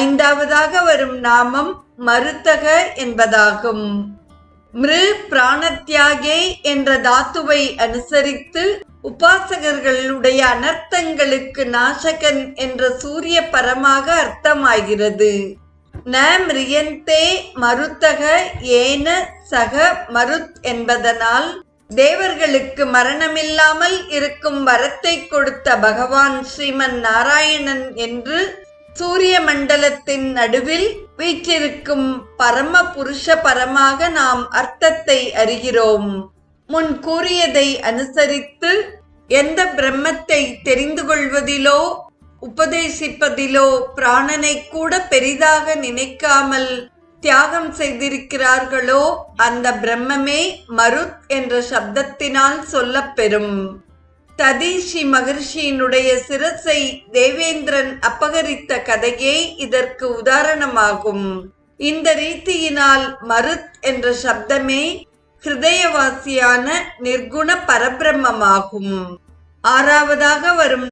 ஐந்தாவதாக வரும் நாமம் மருத்தக என்பதாகும். மிரு பிராணத்தியாகே என்ற தாத்துவை அனுசரித்து உபாசகர்களுடைய அனர்த்தங்களுக்கு நாசகன் என்ற சூரிய பரமாக அர்த்தமாகிறது. ந மிரியந்தே மருத்தக ஏன சக மருத் என்பதனால் தேவர்களுக்கு மரணமில்லாமல் இருக்கும் வரத்தை கொடுத்த பகவான் ஸ்ரீமன் நாராயணன் என்று சூரிய மண்டலத்தின் நடுவில் வீற்றிருக்கும் பரம புருஷ பரமாக நாம் அர்த்தத்தை அறிகிறோம். முன் கூறியதை அனுசரித்து எந்த பிரம்மத்தை தெரிந்து கொள்வதிலோ உபதேசிப்பதிலோ பிராணனை கூட பெரிதாக நினைக்காமல் தியாகம் செய்திருக்கிறார்களோ அந்த பிரம்மமே மருத் என்ற சப்தத்தினால் சொல்லப்பெறும். ததீஷி மகர்ஷியினுடைய சிரசை தேவேந்திரன் அப்பகரித்த கதையே இதற்கு உதாரணமாகும். இந்த ரீதியினால் மருத் என்ற சப்தமே ஹிருதயவாசியான நிர்குண பரபிரம்மமாகும். ஆறாவதாக வரும்